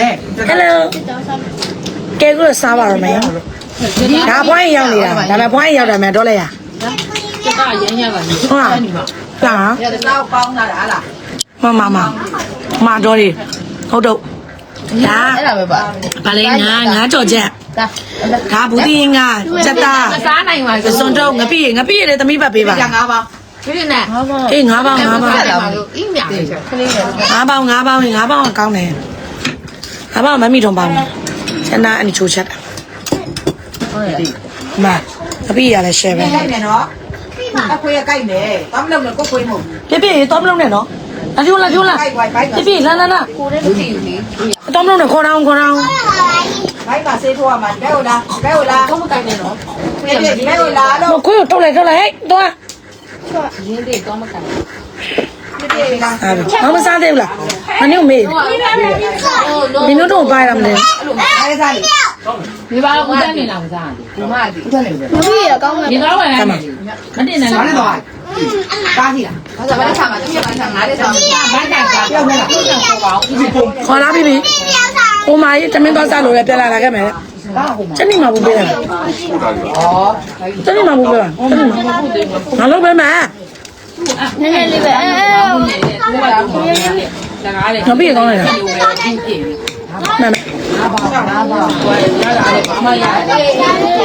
လဲ Hello ကဲကူတော့စားပါရမယ်ဒါပွိုင်းရောက်နေတာဒါပေမဲ့ပွိုင်းရောက်တယ်မြန်တော့လဲရကျကရမ်းရပါဘူးဟုတ်လားဒါရတော့ပေါင်းတာလားလားမမမမတော်ရီဟုတ်တော့ဒါအဲ့ဒါပဲပါဘာလဲငါငါကြော်ချက်ဒါဘူးတင်ငါစက်တာစားနိုင်ပါဘူးစွန်တော့ငပိငပိရတယ်သမီးပတ်ပေးပါငါပါဒီနေ့အေးငါးပေါင်ငါးပေါင်ငါးပေါင်ငါးပေါင်ငါးပေါင်ငါးပေါင်ကောင်းတယ် ငါးပေါင်းမမီထုံပေါင်းကျန်တာအနိချိုချက်တာဟုတ်တယ်မငပိရလဲ share ပဲကြိုက်မယ်နော်အခွေးကြိုက်မယ်တောင်းလို့လည်းကိုခွေးမဟုတ်ပြပြတော့မလုံးနဲ့နော်လာကျိုးလာကျိုးလာကြိုက်ဝိုက်ဘိုက်ပြပြလာလာလာကိုလည်းမသိဘူးလေတော့မလုံးနဲ့ခေါ်တောင်းခေါ်တောင်းဘိုက်ကဆေးထိုးရမှာဘဲဟုတ်လားဘဲဟုတ်လားတော့မကိုက်နဲ့နော်ဘဲဟုတ်လားလို့ခွေးကိုထုတ်လိုက်ထုတ်လိုက်ဟဲ့တော့ရင်းတွေတော့မကိုက်ပြေးလားဟာဘာမစားသေးဘူးလား မနေမေးဟိုတော့မင်းတို့တော့ပါရမလဲအဲ့ဒါလေးဒီပါဦးတန်းနေလားမစားဘူးမသည်ဦးတယ်လေမပြီးရကောင်းတယ်ဒီတော့ဝင်လာမတင်နဲ့ဘာလဲလားတော့ကားစီလားဘာသာဘာလဲချာမှာသူကဘာသာငါလေးဆောင်ဘိုက်ကကပြောင်းလာပြောင်းပေါ်ပါဦးခေါ်လာပြီပြီဟိုမာကြီးတမင်းသွားစားလို့လည်းပြလာလာခဲ့မယ်ကားဟိုမှာချက်နေမှာဘူးပေးတယ်ဩချက်နေမှာဘူးပေးပါငါလုပ်ပေးမယ်နည်းန စကားလေကျွန်တော်ပြေကောင်းလိုက်တာဒီလိုပဲပြင်ပြင်မှန်ပါဘာပါဘာပါဟိုရတာလေဘာမှရတယ်ရရပါဘူး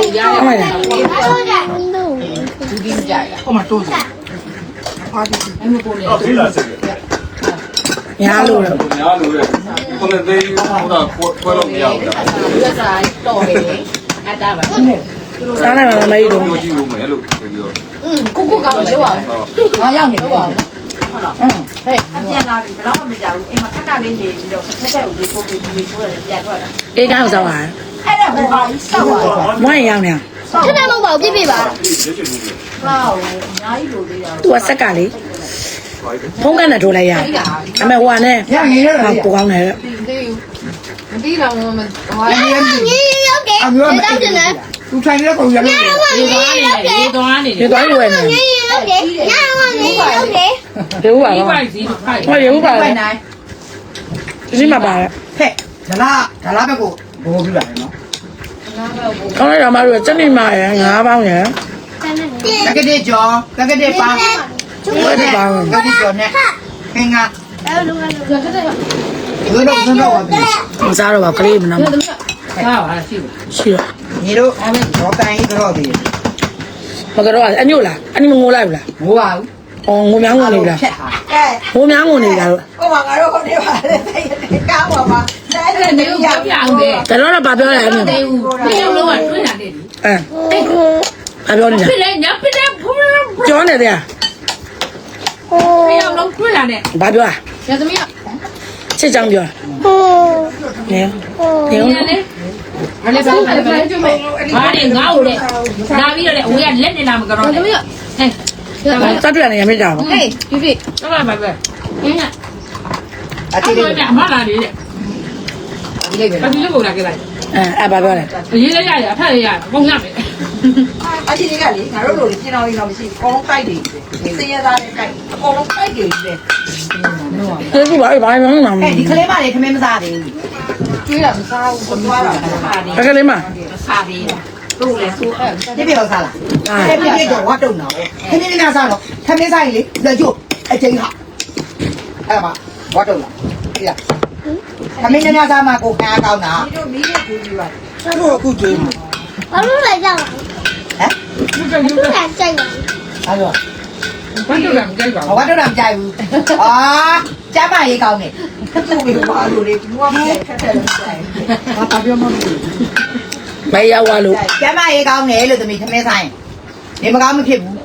ဒီကြိုက်ဟိုမှာတိုးစပါဒီအမပေါ်လေဟုတ်ပြီလားဆက်ညာလို့တော့ညာလို့ရခုနသေးဟိုတော့ခွဲလို့မရဘူးလားရက်စာတော့လေအတားပါစားနိုင်မှာမမေးတော့ကိုကြည့်ဦးမယ်လို့ပြောပြီးတော့อืมကိုကိုကောင်းလို့ပြောပါဘာရောက်နေလို့ပါ တော့อืมဟဲ့အပြန်လာပြီဘယ်တော့မှမကြောက်ဘူးအိမ်မှာခက်ခက်လေးနေပြီးတော့ဆက်ဆက်ဦးလေးပို့ပြီးပြီးဆိုရတယ်ပြန်ထွက်တာအေးကောင်းစားပါအဲ့ဒါဟိုဟာစောက်သွားမွန်းရောက်နေခဏမဟုတ်ပါဘူးပြပြပါဟောအများကြီးလိုသေးတာသူကဆက်ကလေဖုန်းကနဲ့ထိုးလိုက်ရအမေဟိုကနဲ့ရနေရဟာကိုကောင်းတယ်ဒီမတီးတော့မဟိုရေရေရောက်တယ်ရေတောက်တယ် သူထိုင်နေတဲ့ပုံရလို့ရေသွားနေတယ်ရေသွားနေတဒီယ်သွားရွယ်နေရေရောက်တယ်ညမရေရောက်တယ်ဒီဦးပါဒီတော့ပိုက်စီဖိုက်ဟောရေဦးပါပိုလေင်နိုင်ဒီမှာပါလေဟဲ့ဒါလားဒါလားဘက်ကိုဘောပြပါတယ်နော်ကောင်းလိုက်တော့မတို့ချက်နေမှာရယ်ငါးပေါင်းရယ်တကတဲ့ကြောတကတဲ့ပါဝယ်ဒီပေါင်းတကတဲ့ကြောနဲ့ခင်ကအဲ့လိုကလည်းဘယ်တော့ဘယ်တော့ဝပြီမစားတော့ပါကလေးမနာစားပါရှိဘူးရှိတော့ ညီတို့တော့တိုင်တော့ဒီမကတော့အညို့လားအနိမငိုလိုက်ဘူးလားမိုးပါဘူးအော်ငိုများငိုနေလားဖြတ်ဟာအဲငိုများငိုနေကြတော့ကိုမငါတို့ဟိုနေပါလေကားပါပါတဲ့အဲ့ဒါနေကိုပြောင်းတယ်ဒါတော့ဘာပြောလဲအညို့တေဦးဒီလိုလုံးဝတွင်းလာတယ်အဲဘာပြောနေတာပြလေညပြလေဖူးပြောနေတယ်ပြောင်းလုံးတွင်းလာတယ်ဘာပြောရသမီးကချစ်ချောင်းပြောနေနေဒီလေ မလေးစားမလေးစားကျမဘာလဲငါ့ကိုလေလာပြီးတော့လေအဝေးကလက်နေလာမကတော့သမီးကဟဲ့စတူရနေရမိကြပါဟေးပြပြတော့ပါပဲရင်းကအအတီးတီးလေးလေးအမလာနေတယ်ဒီလေးပဲအတီးလေးကိုလာခဲ့လိုက်အဲအဲဘာပြောလဲအရေးလေးရရအထက်လေးရပုံရမယ်အတီးလေးကလေငါတို့လိုပြင်တော်ရင်တော့မရှိဘူးအကုန်လုံးခိုက်တယ်စည်ရသားနဲ့ခိုက်အကုန်လုံးခိုက်တယ်လေဒီကူပါဘာမှမမှန်အဲဒီကလေးမလေးခမင်းမစားသေးဘူး ကျွေးတာမစားဘူးသွားတာခါနေဘူးကလေးမစားပြီးတာတို့လေဆိုပြပြတော့စားလားအဲ့ပြပြတော့ဝတ်တုံတော့ခမင်းလေးများစားတော့ခမင်းစားရင်လေလက်ကျုပ်အချိန်ဟာအဲ့မှာဝတ်တုံလားဒီလားခမင်းလေးများစားမှကိုခံကောင်းတာဒီတို့မီးလေးကြည့်ပြီးပါဆက်တော့အခုကြွေးမှာဘာလို့လဲကြောက်ဟမ်ယူကယူသူကကကြိုက်ပါအဲ့တော့ဘတ်တော့မကြိုက်ပါဝတ်တုံတော့မကြိုက်ဘူးအာ ကျမ်းမရေးကောင်းတယ်သူ့ကိုဘာလို့လဲသူကမခက်တယ်လို့ကြိုက်ဘာတာပြောမှမသိဘူးမရောက်သွားလို့ကျမ်းမရေးကောင်းတယ်လို့သမီးခမင်းဆိုင်နေမကောင်းမဖြစ်ဘူး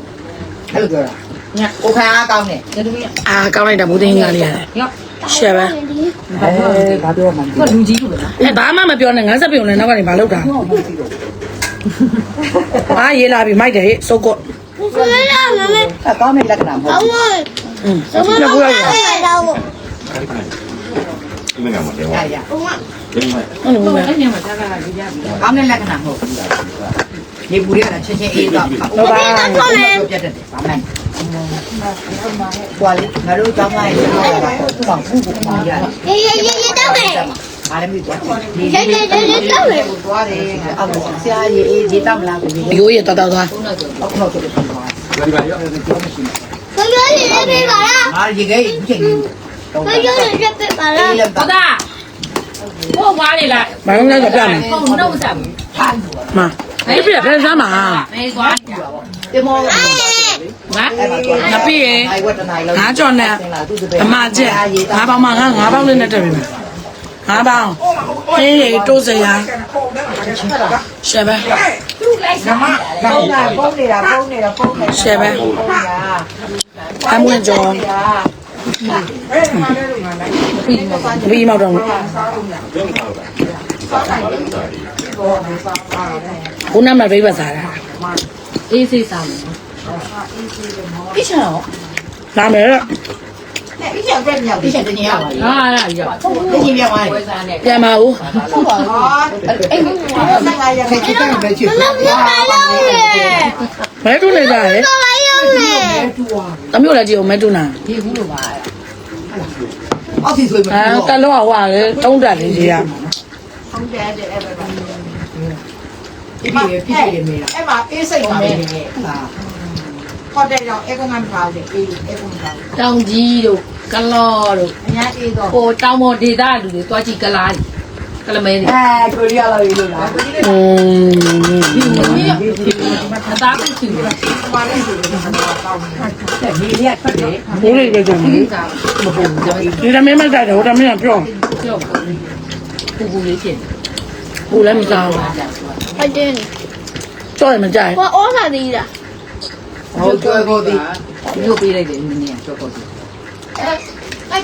အဲ့လိုပြောတာညကိုခံအားကောင်းတယ်ဘူးသမီးအာကောင်းလိုက်တာဘူးသိငါလေးရတယ်ရောရှယ်ပဲအဲဘာပြောမှမသိကလူကြီးလို့လားအဲဘာမှမပြောနဲ့ငါစက်ပြုံနဲ့နောက်ကနေဘာလုပ်တာအာရေးလာပြီမိုက်တယ်ဟဲ့စုတ်ကော့ဘူးလေမမေဘူးကောင်းတဲ့လက္ခဏာမဟုတ်အ မ อืม စမမတော့တော့ 你们干嘛电话？ ဘူးရ 给你们。 ဟုတ်လို့ အဲ့ညမှာသားကကြီးကြပြီ ကောင်းတဲ့လက္ခဏာမဟုတ်ဘူးနေပူရတာချက်ချင်းအေးတော့ပြောပြတတ်တယ်ဗာမန်ဟွာလေငါတို့ကြောင်းလိုက်တော့တော့ဘူးဘူးဘူးရတယ် ရေရေရေတောက်တယ် ဘာလဲမသိဘူးဒီ 这这这这这嘞， သွားတယ်အောက်ဆရာကြီးအေးဒီတောက်မလားပြီ ရိုးရတော်တော်သွား အောက်တော့တော့ပြောပါ 来来要。我 ပြောနေရပြပါလားငါရေခဲဘူးချင်တော့ဘာပြောနေရပြပါလားဟုတ်တာဘောွားလေလားမင်းလည်းကြက်မယ်ဟုတ်တော့မစားဘူးမာအေးပြပြန်စမ်းပါမေးကွာတမောငါငါပြည့်ရင်ငါကြော်နဲ့အမကျက်ငါပေါင်းမှငါငါပေါင်းလေးနဲ့တက်ပြီငါပေါင်းဟင်းရေတိုးစရာ ရှယ်ပဲဓမ္မပုံနေတာပုံနေတာပုံနေတာပုံနေတာရှယ်ပဲပုံနေတာအမွင့်ကြော်ပြီးမောက်တော့ခုနမှပြိပစားတာအေးစိတ်စားမယ်ပြချင်တော့လာမယ် တော့ ပြချင်ပြချင်ပြချင်တင်ရပါလေ ဟာအဲ့ဒါရောက် တင်ရင်ပြန်သွားတယ် ဝယ်စားနဲ့ ပြန်ပါဦး ဟုတ်ပါဘူးအဲ့ဆိုင်လာရခဲ့ချစ်တယ်ပဲချစ် 那不还用呢， မဲတူနေကြတယ် 不还用呢， တမျိုးလည်းကြည့်အောင်မဲတူနာ ဒီဘူးလို့ပါ အောက်စီဆိုရင်မ အဲ ဟုတ် တလုံးဟွာလေတုံးတက်လေးကြီးရ ဟုတ်တယ်တဲ့အဲ့ဒါပြည့်ပြည့်ပြည့်မေးတာအဲ့မှာအေးစိတ်ပါမယ်ဟာ ကော့တက်တော့အဲကွန်ကမထားဘူးလေအေးအဲကွန်မထားဘူးတောင်ကြီးတို့ကလော့တို့အများအေးတော့ဟိုတောင်ပေါ်ဒေသလူတွေတွားကြည့်ကလားကလမဲတွေအဲကိုရီးယားလာရေးလို့လားอืมအသားပြည့်ချူတယ်ဘာလဲဆိုတော့တောင်းတယ်ဒီရက်ထွက်တယ်ဘိုးလေးကြကြမလို့မဟုတ်ဘူးဒီတမင်းမစားတယ်ဟိုတမင်းကပြောပြောပူပူလေးဖြစ်ပူလည်းမစားဘူးဟုတ်တယ်တော့မကြိုက်ဘာဩစာသေးလား ဟုတ်ကြွယ်ကိုဒီမြို့ပေးလိုက်တယ်နည်းနည်းကြောက်ပေါ့ဒီ哎，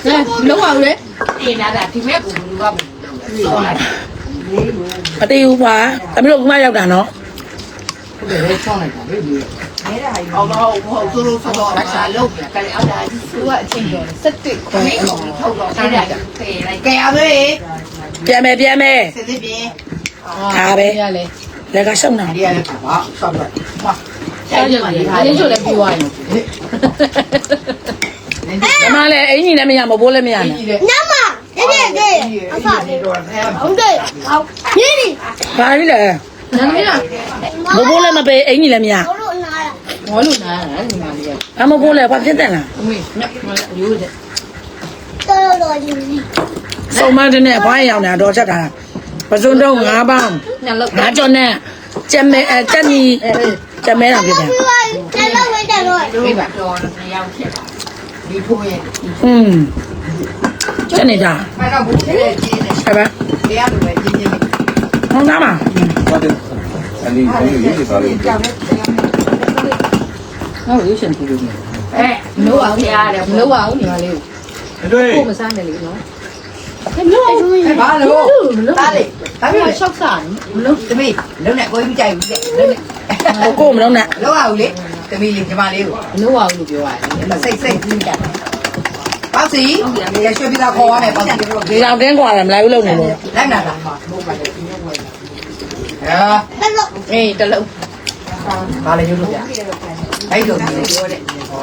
လုံးဝလေအေးနာတာဒီမဲ့ပူပူကပူဆောလိုက်မတည်ဘူးကွာတမီးတို့ကမှရောက်တာနော်ဟုတ်တယ်ဆောင်းလိုက်တာလေဒီနေတာဟိုအော်တော့ဟိုသူတို့ဆိုတော့လက်စားလုံးကလည်းအောက်တာသူကအချင်းတော်စက်တစ်ခွဲအောင်ထုတ်တော့အဲ့အဲ့ဒါဒါပေလိုက်ကဲအမေပြန်မယ်ပြန်မယ်စစ်စစ်ပြင်းဒါပဲရလေလက်ကရှောက်နာဒီရလည်းပါဆောက်တော့ဟာ ဆိုင်ကျမလေးဟာအရင်ကျလည်းပြီးသွားရင်ကျမလည်းအင်ကြီးလည်းမရမဘိုးလည်းမရနဲ့နာမတကယ်တကယ်အဖဟုတ်တယ်ဟုတ်ညီညီဘာကြီးလဲနာမလားဘဘိုးလည်းမပေးအင်ကြီးလည်းမရဘိုးလို့နားလားဘိုးလို့နားလားညီမလေးအမဘိုးလည်းဘာဖြစ်တယ်လားအမေရိုးတယ်တော်တော်ကြီးဆုံးမတဲ့နဲ့ဘိုင်းရောင်နေတာတော့ချက်တာပစုံတော့၅ပေါင်းငါကြော်နဲ့ကျက်မဲအကျက်ကြီး တမဲတာဖြစ်တယ်ကျွန်တော်ဝင်တယ်တော့ဒီပါတော်တော့ရောက်ဖြစ်တာဒီဖိုးရဲ့อืมကျနေကြမတော့ဘူးလေကျင်းနေဟဲ့ပါတရားလိုပဲကျင်းနေဟောင်းသားမဟုတ်တယ်အလီကိုရေးရတာလေဟောရွေးရှင်ပြလို့အဲမလို့အောင်ရတယ်မလို့အောင်ညီမလေးကိုတွေ့ကိုမစားနဲ့လေနော် ဘာလို့တားလေတားပြီးရှောက်စားမလို့တမီးလုံးနဲ့ကိုကြီးမကြိုက်ဘူးလေလုံးနဲ့ကိုကိုမလုံးနဲ့လောက်အောင်လေတမီးလေညီမလေးကိုမလောက်အောင်လို့ပြောရတယ်မစိတ်စိတ်ကြီးကြတယ်ပါစီရရွှေပြည်သားခေါ်ရတယ်ပါစီဒီတော့တင်းကွာတယ်မလိုက်ဘူးလုံနေလို့လိုက်နာတာဟာအေးတလုံးဘာလဲရုပ်လို့ပြအဲ့လိုပြောတဲ့ဟော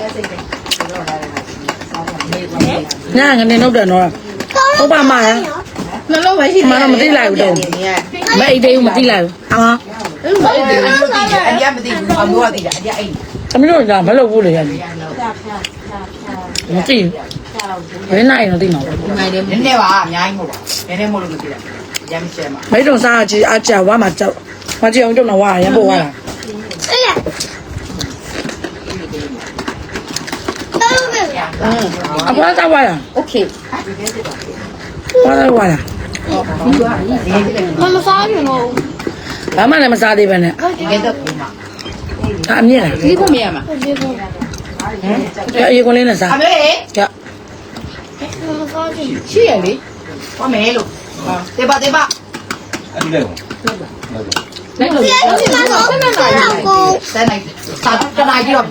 စိတ်စိတ်ပြောလာတယ်ငါငနေတော့တယ်နော် ဟုတ်ပါမှာနှလုံးပဲရှိတယ်မမသိလိုက်ဘူးတော့မအိတ်သေးဘူးမသိလိုက်ဘူးဟာမအိတ်သေးဘူးအပြမသိဘူးအမိုးကသိတာအပြအိတ်သမီးတို့ကမလုပ်ဘူးလေရတယ်မသိဘူးဘယ်နိုင်တော့သိမှာပေါ့နိုင်တယ်နည်းနည်းပါအများကြီးမဟုတ်ပါနည်းနည်းမဟုတ်လို့သိတာရမ်းချဲမှာမိတို့စားကြည့်အကြဝါမှာကြောက်မကြည့်အောင်တော့ဝါရံပို့ဝါလားအဲ့လားအဖေကဝါရံโอเค ဘာလို့ဝါလားမမစားဘူးနော်ဘာမှလည်းမစားသေးပဲနဲ့အမြင်လားဒီကိုမြင်ရမှာဟမ်ရေကုန်လေးနဲ့စားအမေကျမမစားဘူးရှိရလေဟောမေလို့တေပါတေပါအဲ့ဒီလေလိုက်လို့ဆက်နေတော့ဆက်နေတော့ဆက်နေစာတနာကြီးတော့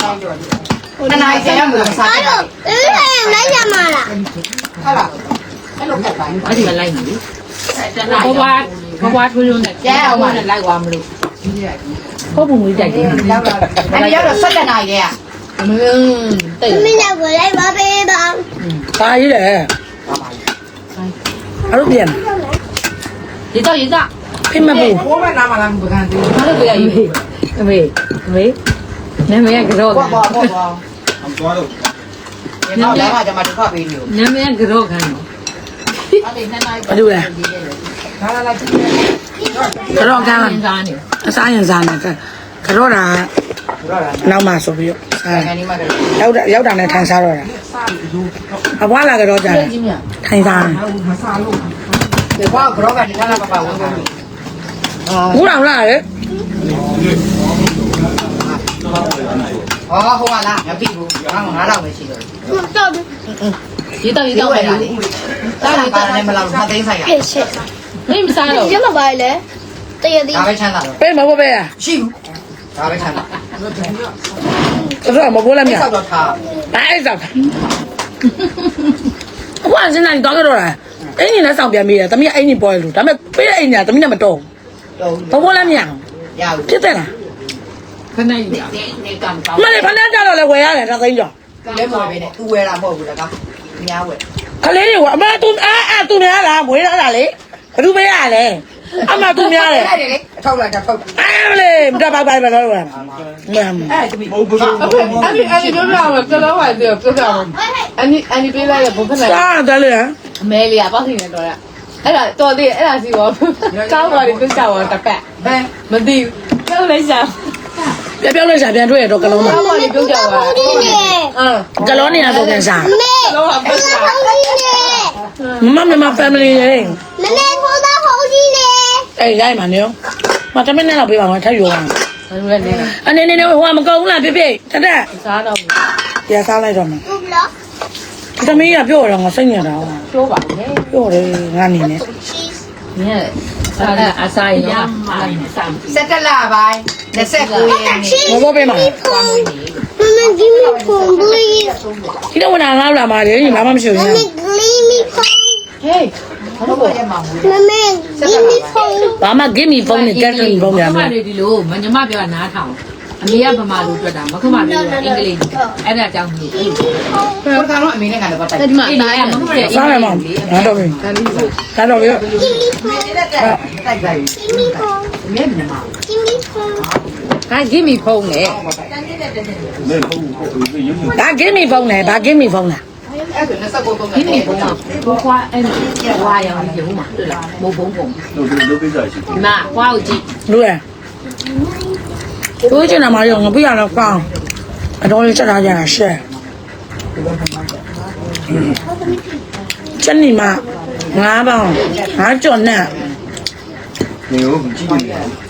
တနာကြီးရမှာစာတော့အဲ့ဒါလည်းရမှာလားဟုတ်လား အဲ့လိုခက်ပါဘူးအဲ့ဒီမလိုက်ဘူးဘဝဘဝထွေးလို့နဲ့ကျဲအောင်မနဲ့လိုက်သွားမလို့ဟုတ်ဘူးငွေတိုက်တယ်အဲ့ဒီရောက်တော့17နာရီတည်းอ่ะအမင်းတိတ်မင်းရောက်ကိုလိုက်ပါပေးပါပါရည်လေအဲ့လိုပြန်ရေတော့ရေတော့ဖိမဘူးဘောမနာမလားဘကန်တယ်ဘာလို့ပြရည်အမေအမေနာမည်ကတော့ဘောဘောဘောအမ်သွားတော့နာမည်ကကျွန်မတစ်ခါပေးလို့နာမည်ကတော့ခံတော့ ဘာလို့လဲလာလာလာကြည့်ကတော့ကန်းသင်စားနေအစားရင်စားနေကကတော့တာတော့လာနောက်မှဆိုပြီးတော့စားငါနေမှာတော့ရောက်တာရောက်တာနဲ့ထိုင်စားတော့တာအဘွားလာကတော့ကြာတယ်ထိုင်စားတယ်ဒီဘောကတော့ကနေလာလာပါပါဝင်ကုန်အာဘူးတော်လာတယ်ဟောဟိုကလားငါပြီဘူးငါငါတော့မရှိတော့တော့ ရေတော့ရေဒီတော့ဝပဲယ်လာလေတားပါနဲ့မလားမသိဆိုင်ရဖြစ်ရှစ်မင်းမစားတော့ရမပါလေတရသည်ဒါပဲချမ်းသာတော့ပေးမဖို့ပေးရရှိဘူးဒါပဲချမ်းသာတော့မဖို့လည်းမရဆောက်တော့ထားဘာအဲ့စားအဘွားစနေတော့ကတော့တာအင်းကြီးနဲ့ဆောင်ပြန်ပြီးတယ်တမီးအင်းကြီးပေါ်လို့ဒါပေမဲ့ပေးတဲ့အင်းကြီးကတမီးနဲ့မတော့တော့ဘူးဘဖို့လည်းမရအောင်ရဘူးဖြစ်တယ်လားခဏယူတာနေကံကောင်းမလေးဖဏကြတော့လည်းဝယ်ရတယ်တသိန်းကျော်လက်မော်ပဲနဲ့သူဝယ်တာမဟုတ်ဘူးလားကအ များဝယ်ကလေးတွေကအမသူအာအာသူများလားမွေးရတာလေဘသူပေးရလဲအမသူများတယ်အဲ့ဒါလေအထောက်လိုက်တာထောက်အာမလေးမတပါပါပါတော့လားမမ်အဲ့တမီမဟုတ်ဘူးအန်ဒီအန်ဒီပြောပြအောင်ကလောပါသေးပြောပြအောင်အန်ဒီအန်ဒီပေးလိုက်ရဘုဖက်လိုက်စားတယ်လေအမဲလေးကပေါ့စီနေတော့ရအဲ့ဒါတော်သေးအဲ့ဒါစီရောကောင်းပါလိမ့်ပြချောင်းတပတ်ဘယ်မသိဘူးပြောလိုက်ရှာ ပြပြောလို့ရှာပြန်တွေ့ရတော့ကလုံးမကောင်းပါလိမ့်ပြောကြပါဒီနေအင်းကလုံးနေရတော့ပြန်စားမေလောပါပတ်ရှာဟောကြီးနေမမမ family ရေမမေဖိုးသားဟောကြီးနေအေးရိုက်မှာနေမတမင်းနဲ့တော့ပေးပါမယ်ထပ်ယူအောင်ဘာလို့လဲနေတာအနေနဲ့ဟိုကမကောင်းဘူးလားပြပြတက်တက်စားတော့ပြန်စားလိုက်တော့မှာဟုတ်လားသမီးကပြောတော့ငါစိတ်ညစ်တာပြောပါဦးလေပြောတယ်ငါအနေနဲ့နင်း စားတဲ့အစားရရမှာနေစားစက်တလပိုင်း29ရက်နေ့မဘောပေးမှာမမကြီးမဖုန်ဘူးဒီတော့ဝင်လာငါလာမှာလေညီမမရှိဘူးမမေဂလီမီဖုန်ဟေးဘာလို့ရမှာမဟုတ်မမေဂလီမီဖုန်ဘာမှ give me phone နဲ့ get me phone ရမမှာတွေဒီလိုမညမပြောနားထောင် အမေကဗမာလိုတွက်တာမခမလိုအင်္ဂလိပ်အဲ့ဒါကြောင့်ဒီအေးကိုကတော့အမေနဲ့ကတော့တိုက်တယ်ဒီမှာအေးမခမရဲ့စားရမှာနားတော့ပြီနားတော့ပြီတိုက်ပါပြီမင်းမမဒါ give me phone လေဒါ give me phone လေဒါ give me phone လားအဲ့ဒါနဲ့စက်ကုန်တော့ဒီနေ့ဘုံမှာဘွားအဲ့ဒီဝါရောင်ရုံးမှာမဟုတ်ဘုံဘုံလို့လို့ကိစ္စရှိတယ်ဒီမှာဘွားကိုကြည့်လို့ရ တို့ချင်တာမရောငါပြရတော့ကောင်းအတော်လေးချက်ထားကြတာရှက်ချက်နေမှာငါးပေါင်းငါးကြော်နဲ့ 没有，不记得。